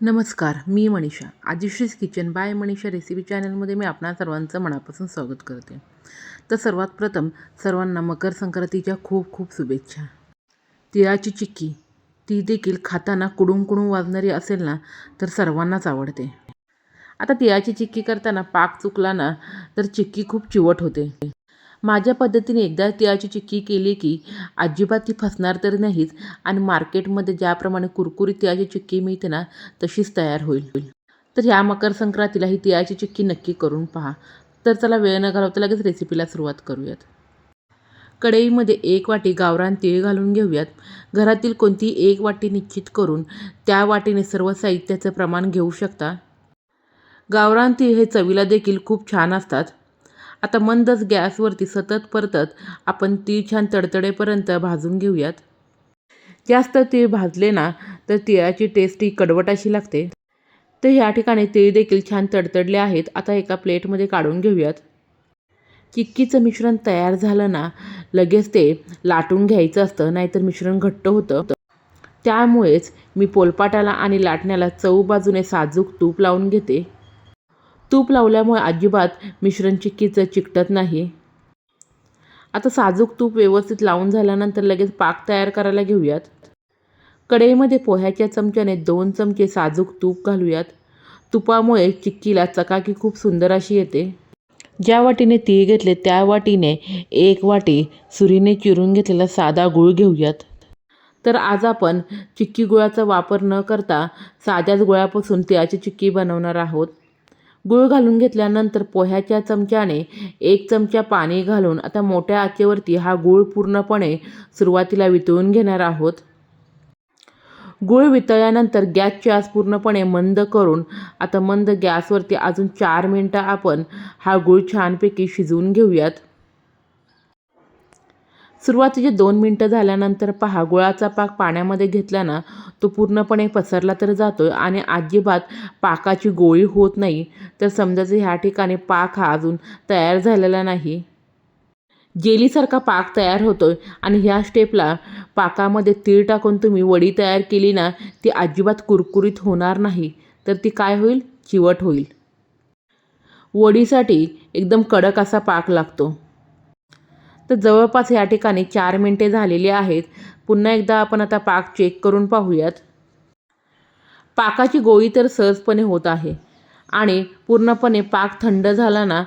नमस्कार मी Manisha. Adishri's kitchen by Manisha recipe चॅनलमध्ये मी आपणा सर्वांचं मनापासून स्वागत करते. तर सर्वात प्रथम सर्वांना मकर संक्रांतीच्या खूप खूप शुभेच्छा. तिळाची चिक्की ती देखील खाताना कुडूम कुडूम वाजणारी असेल ना तर सर्वांनाच आवडते. आता तिळाची चिक्की करताना पाक चुकला ना तर चिक्की खूप चिवट होते. माझ्या पद्धतीने एकदा तिळाची चिक्की केली की अजिबात ती फसणार तर नाहीच आणि मार्केटमध्ये ज्याप्रमाणे कुरकुरीत तिळाची चिक्की मिळते ना तशीच तयार होईल. तर ह्या मकर संक्रांतीला ही तिळाची चिक्की नक्की करून पहा. तर चला वेळ न घालवता लगेच रेसिपीला सुरुवात करूयात. कढईमध्ये एक वाटी गावरान तीळ घालून घेऊयात. घरातील कोणतीही एक वाटी निश्चित करून त्या वाटीने सर्व साहित्याचं प्रमाण घेऊ शकता. गावरान तीळ हे चवीला देखील खूप छान असतात. आता मंदच गॅसवरती सतत परतत आपण ती छान तडतडेपर्यंत भाजून घेऊयात. जास्त तीळ भाजले ना तर तिळाची टेस्ट ही कडवट अशी लागते. तर ह्या ठिकाणी तीळ देखील छान तडतडले आहेत. आता एका प्लेटमध्ये काढून घेऊयात. चिक्कीचं मिश्रण तयार झालं ना लगेच ते लाटून घ्यायचं असतं नाहीतर मिश्रण घट्ट होतं. त्यामुळेच मी पोलपाटाला आणि लाटण्याला चव बाजूने साजूक तूप लावून घेते. तूप लावल्यामुळे अजिबात मिश्रण चिक्कीचं चिकटत नाही. आता साजूक तूप व्यवस्थित लावून झाल्यानंतर लगेच पाक तयार करायला घेऊयात. कढईमध्ये पोह्याच्या चमच्याने दोन चमचे साजूक तूप घालूयात. तुपामुळे चिक्कीला चकाकी खूप सुंदर अशी येते. ज्या वाटीने तीळ घेतले त्या वाटीने एक वाटी सुरीने चिरून घेतलेला साधा गूळ घेऊयात. तर आज आपण चिक्की गुळाचा वापर न करता साध्याच गुळापासून तिळाची चिक्की बनवणार आहोत. गूळ घालून घेतल्यानंतर पोह्याच्या चमच्याने एक चमचा पाणी घालून आता मोठ्या आचेवरती हा गूळ पूर्णपणे सुरुवातीला वितळून घेणार आहोत. गूळ वितळल्यानंतर गॅसची आस पूर्णपणे मंद करून आता मंद गॅसवरती अजून चार मिनटं आपण हा गूळ छानपैकी शिजवून घेऊयात. सुरुवातीचे दोन मिनटं झाल्यानंतर पहा गुळाचा पाक पाण्यामध्ये घेतला ना तो पूर्णपणे पसरला तर जातो आणि अजिबात पाकाची गोळी होत नाही. तर समजायचं ह्या ठिकाणी पाक हा अजून तयार झालेला नाही. जेलीसारखा पाक तयार होतो आणि ह्या स्टेपला पाकामध्ये तीळ टाकून तुम्ही वडी तयार केली ना ती अजिबात कुरकुरीत होणार नाही. तर ती काय होईल? चिवट होईल. वडीसाठी एकदम कडक असा पाक लागतो. तर जवळपास या ठिकाणी चार मिनटे झालेली आहेत. पुन्हा एकदा आपण आता पाक चेक करून पाहूयात. पाकाची गोळी तर सहजपणे होत आहे आणि पूर्णपणे पाक थंड झाला ना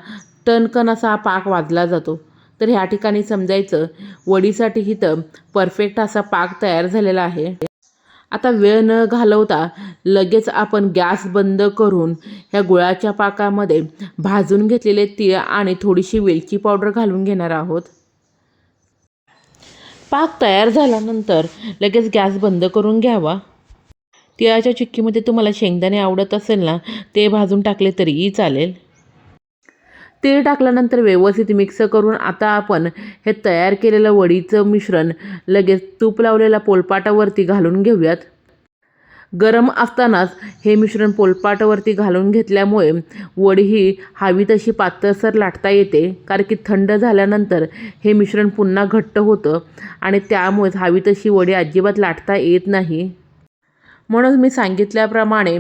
टणकन असा हा पाक वाजला जातो. तर ह्या ठिकाणी समजायचं वडीसाठी तर परफेक्ट असा पाक तयार झालेला आहे. आता वेळ न घालवता लगेच आपण गॅस बंद करून ह्या गुळाच्या पाकामध्ये भाजून घेतलेले तीळ आणि थोडीशी वेलची पावडर घालून घेणार आहोत. पाक तयार झाल्यानंतर लगेच गॅस बंद करून घ्यावा. तिळाच्या चिक्कीमध्ये तुम्हाला शेंगदाणे आवडत असेल ना ते भाजून टाकले तरीही चालेल. तीळ टाकल्यानंतर व्यवस्थित मिक्स करून आता आपण हे तयार केलेलं वडीचं मिश्रण लगेच तूप लावलेल्या पोलपाटावरती घालून घेऊयात. गरम असतानाच हे मिश्रण पोलपाटावरती घालून घेतल्यामुळे वडी ही हवी तशी पातळसर लाटता येते. कारण की थंड झाल्यानंतर हे मिश्रण पुन्हा घट्ट होतं आणि त्यामुळेच हवी तशी वडी अजिबात लाटता येत नाही. म्हणून मी सांगितल्याप्रमाणे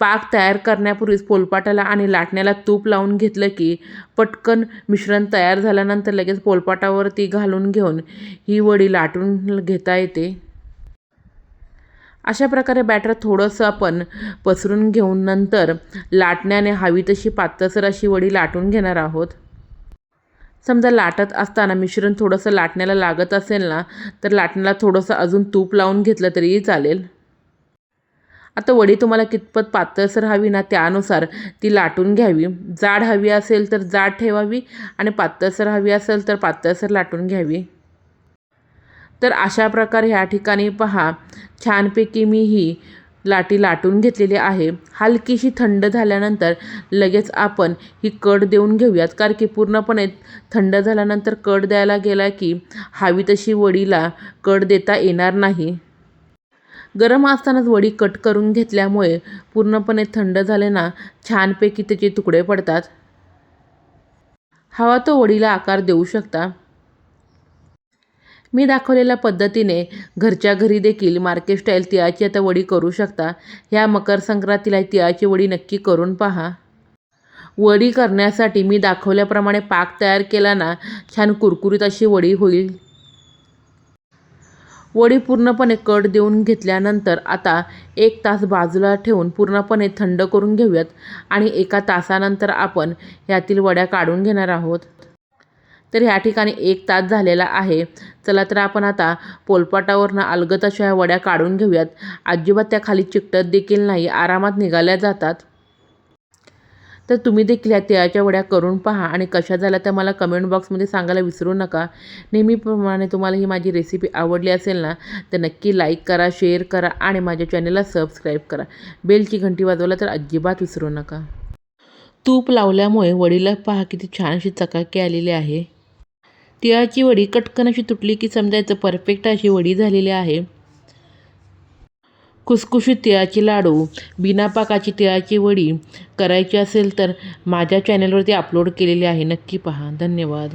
पाक तयार करण्यापूर्वीच पोलपाटाला आणि लाटण्याला तूप लावून घेतलं की पटकन मिश्रण तयार झाल्यानंतर लगेच पोलपाटावरती घालून घेऊन ही वडी लाटून घेता येते. अशा प्रकारे बॅटर थोडंसं आपण पसरून घेऊन नंतर लाटण्याने हवी तशी पातळसर अशी वडी लाटून घेणार आहोत. समजा लाटत असताना मिश्रण थोडंसं लाटण्याला लागत असेल ना तर लाटण्याला थोडंसं अजून तूप लावून घेतलं तरीही चालेल. आता वडी तुम्हाला कितपत पातळसर हवी ना त्यानुसार ती लाटून घ्यावी. जाड हवी असेल तर जाड ठेवावी आणि पातळसर हवी असेल तर पातळसर लाटून घ्यावी. तर अशा प्रकारे ह्या ठिकाणी पहा. छानपैकी मी ही लाटी लाटून घेतलेली आहे. हलकीशी थंड झाल्यानंतर लगेच आपण ही कड देऊन घेऊयात. कारण की पूर्णपणे थंड झाल्यानंतर कड द्यायला गेला की हवी तशी वडीला कड देता येणार नाही. गरम असतानाच वडी कट करून घेतल्यामुळे पूर्णपणे थंड झाले ना छानपैकी त्याचे तुकडे पडतात. हवा तो वडीला आकार देऊ शकता. मी दाखवलेल्या पद्धतीने घरच्या घरी देखील मार्केट स्टाईल तिळाची आता वडी करू शकता. ह्या मकर संक्रांतीला तिळाची वडी नक्की करून पहा. वडी करण्यासाठी मी दाखवल्याप्रमाणे पाक तयार केला ना छान कुरकुरीत अशी वडी होईल. वडी पूर्णपणे कट देऊन घेतल्यानंतर आता एक तास बाजूला ठेवून पूर्णपणे थंड करून घेऊयात आणि एका तासानंतर आपण यातील वड्या काढून घेणार आहोत. तर ह्या ठिकाणी एक तास झालेला आहे. चला तर आपण आता पोलपाटावरनं अलगत अशा ह्या वड्या काढून घेऊयात. अजिबात त्या खाली चिकटत देखील नाही आरामात निघाल्या जातात. तर तुम्ही देखील ह्या तिळाच्या वड्या करून पहा आणि कशा झाल्या त्या मला कमेंट बॉक्समध्ये सांगायला विसरू नका. नेहमीप्रमाणे तुम्हाला ही माझी रेसिपी आवडली असेल ना तर नक्की लाईक करा शेअर करा आणि माझ्या चॅनलला सबस्क्राईब करा. बेलची घंटी वाजवला तर अजिबात विसरू नका. तूप लावल्यामुळे वडीला पहा किती छान अशी चकाकी आलेली आहे. तिळाची वडी कटकन अशी तुटली की समजायचं परफेक्ट अशी वडी झालेली आहे. खुसखुशीत तिळाची लाडू बिना पाकाची तिळाची वडी करायची असेल तर माझ्या चॅनलवरती अपलोड केलेली आहे. नक्की पहा. धन्यवाद.